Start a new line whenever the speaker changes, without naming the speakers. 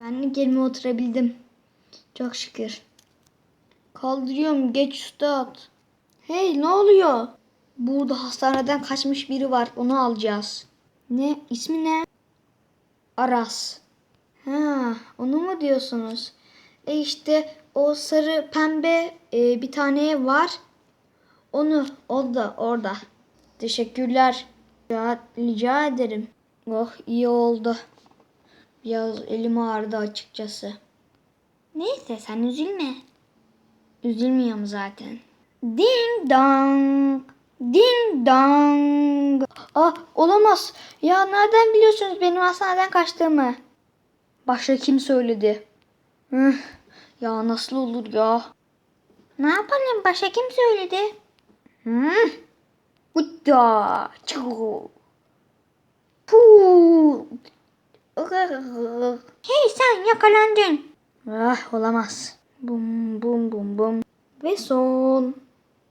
Ben de gelime oturabildim. Çok şükür. Kaldırıyorum geç üstad. Hey ne oluyor? Burada hastaneden kaçmış biri var. Onu alacağız. Ne? İsmi ne? Aras. Ha, onu mu diyorsunuz? E işte o sarı pembe e, bir tane var. Onu o da orada. Teşekkürler. Rica, rica ederim. Oh iyi oldu. Biraz elim ağrıdı açıkçası. Neyse sen üzülme. Üzülmüyorum zaten. Ding dong. Ding dong. Ah olamaz. Ya nereden biliyorsunuz benim hastaneden kaçtığımı? Başka kim söyledi? Ya nasıl olur ya? Ne yapalım? Başka kim söyledi? Hı? Hudda. Çuuu. Puuu. Hey sen yakalandın. Ah olamaz. Bum bum bum bum. Ve son.